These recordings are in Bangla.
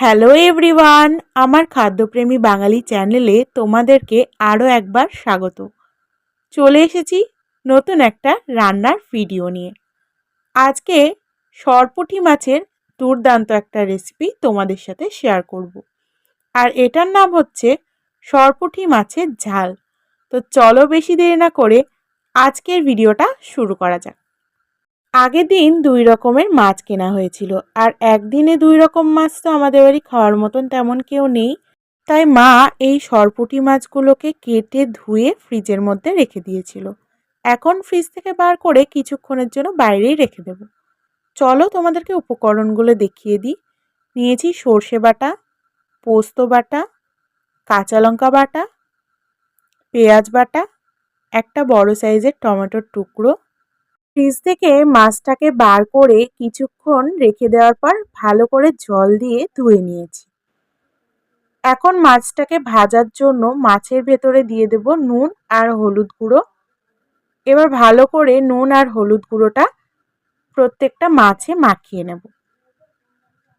হ্যালো এভরিওয়ান আমার খাদ্যপ্রেমী বাঙালি চ্যানেলে তোমাদেরকে আরও একবার স্বাগত। চলে এসেছি নতুন একটা রান্নার ভিডিও নিয়ে। আজকে সরপুঁটি মাছের দুর্দান্ত একটা রেসিপি তোমাদের সাথে শেয়ার করব। আর এটার নাম হচ্ছে সরপুঁটি মাছের ঝাল। তো চলো বেশি দেরি না করে আজকের ভিডিওটা শুরু করা যাক। আগের দিন দুই রকমের মাছ কেনা হয়েছিল, আর একদিনে দুই রকম মাছ তো আমাদের বাড়ি খাওয়ার মতন তেমন কেউ নেই। তাই মা এই সরপুটি মাছগুলোকে কেটে ধুয়ে ফ্রিজের মধ্যে রেখে দিয়েছিল। এখন ফ্রিজ থেকে বার করে কিছুক্ষণের জন্য বাইরেই রেখে দেব। চলো তোমাদেরকে উপকরণগুলো দেখিয়ে দিই। নিয়েছি সর্ষে বাটা, পোস্ত বাটা, কাঁচা লঙ্কা বাটা, পেঁয়াজ বাটা, একটা বড় সাইজের টমেটোর টুকরো ফ্রিজ থেকে মাছটাকে বার করে কিছুক্ষণ রেখে দেওয়ার পর ভালো করে জল দিয়ে ধুয়ে নিয়েছি। এখন মাছটাকে ভাজার জন্য মাছের ভেতরে দিয়ে দেব নুন আর হলুদ গুঁড়ো। এবার ভালো করে নুন আর হলুদ গুঁড়োটা প্রত্যেকটা মাছে মাখিয়ে নেব।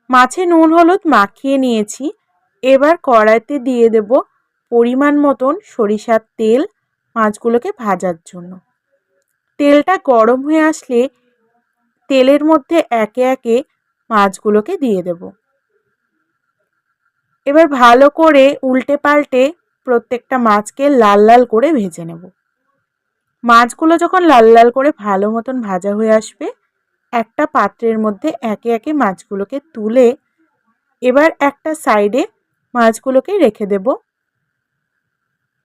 মাছে নুন হলুদ মাখিয়ে নিয়েছি। এবার কড়াইতে দিয়ে দেব পরিমাণ মতন সরিষার তেল মাছগুলোকে ভাজার জন্য। তেলটা গরম হয়ে আসলে তেলের মধ্যে একে একে মাছগুলোকে দিয়ে দেব। এবার ভালো করে উল্টে পাল্টে প্রত্যেকটা মাছকে লাল লাল করে ভেজে নেব। মাছগুলো যখন লাল লাল করে ভালো মতন ভাজা হয়ে আসবে, একটা পাত্রের মধ্যে একে একে মাছগুলোকে তুলে এবার একটা সাইডে মাছগুলোকে রেখে দেব।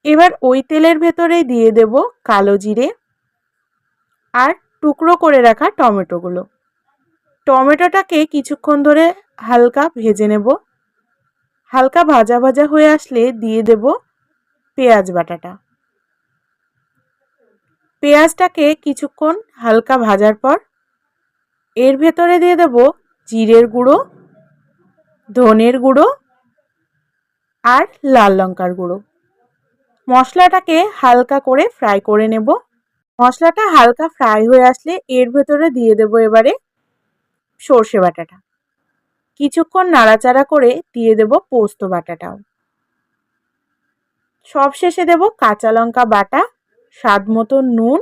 এবার ওই তেলের ভেতরে দিয়ে দেব কালো জিরে আর টুকরো করে রাখা টমেটোগুলো। টমেটোটাকে কিছুক্ষণ ধরে হালকা ভেজে নেব। হালকা ভাজা ভাজা হয়ে আসলে দিয়ে দেব পেঁয়াজ বাটাটা। পেঁয়াজটাকে কিছুক্ষণ হালকা ভাজার পর এর ভেতরে দিয়ে দেব জিরের গুঁড়ো, ধনের গুঁড়ো আর লাল লঙ্কার গুঁড়ো। মশলাটাকে হালকা করে ফ্রাই করে নেব। মশলাটা হালকা ফ্রাই হয়ে আসলে এর ভেতরে দিয়ে দেব এবারে সর্ষে বাটাটা। কিছুক্ষণ নাড়াচাড়া করে দিয়ে দেব পোস্ত বাটাটাও। সব শেষে দেব কাঁচা লঙ্কা বাটা, স্বাদ মতো নুন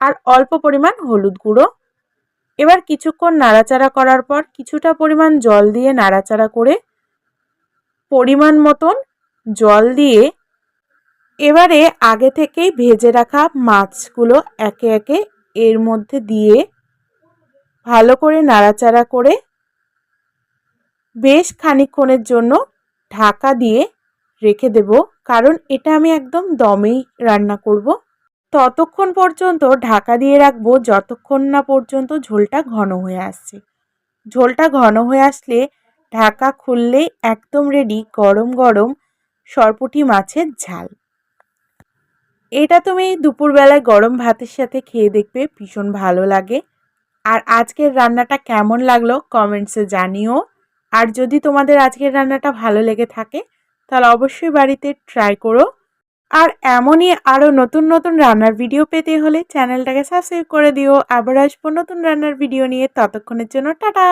আর অল্প পরিমাণ হলুদ গুঁড়ো। এবার কিছুক্ষণ নাড়াচাড়া করার পর কিছুটা পরিমাণ জল দিয়ে নাড়াচাড়া করে পরিমাণ মতন জল দিয়ে এবারে আগে থেকেই ভেজে রাখা মাছগুলো একে একে এর মধ্যে দিয়ে ভালো করে নাড়াচাড়া করে বেশ খানিক্ষণের জন্য ঢাকা দিয়ে রেখে দেব, কারণ এটা আমি একদম দমেই রান্না করব। ততক্ষণ পর্যন্ত ঢাকা দিয়ে রাখব যতক্ষণ না পর্যন্ত ঝোলটা ঘন হয়ে আসছে। ঝোলটা ঘন হয়ে আসলে ঢাকা খুললেই একদম রেডি গরম গরম সরপুটি মাছের ঝাল। এটা তুমি দুপুরবেলায় গরম ভাতের সাথে খেয়ে দেখবে ভীষণ ভালো লাগে। আর আজকের রান্নাটা কেমন লাগল কমেন্টসে জানিও। আর যদি তোমাদের আজকের রান্নাটা ভালো লেগে থাকে, তাহলে অবশ্যই বাড়িতে ট্রাই করো। আর এমনই আরও নতুন নতুন রান্নার ভিডিও পেতে হলে চ্যানেলটাকে সাবস্ক্রাইব করে দিও। আবার আসব নতুন রান্নার ভিডিও নিয়ে ততক্ষণের জন্য টাটা!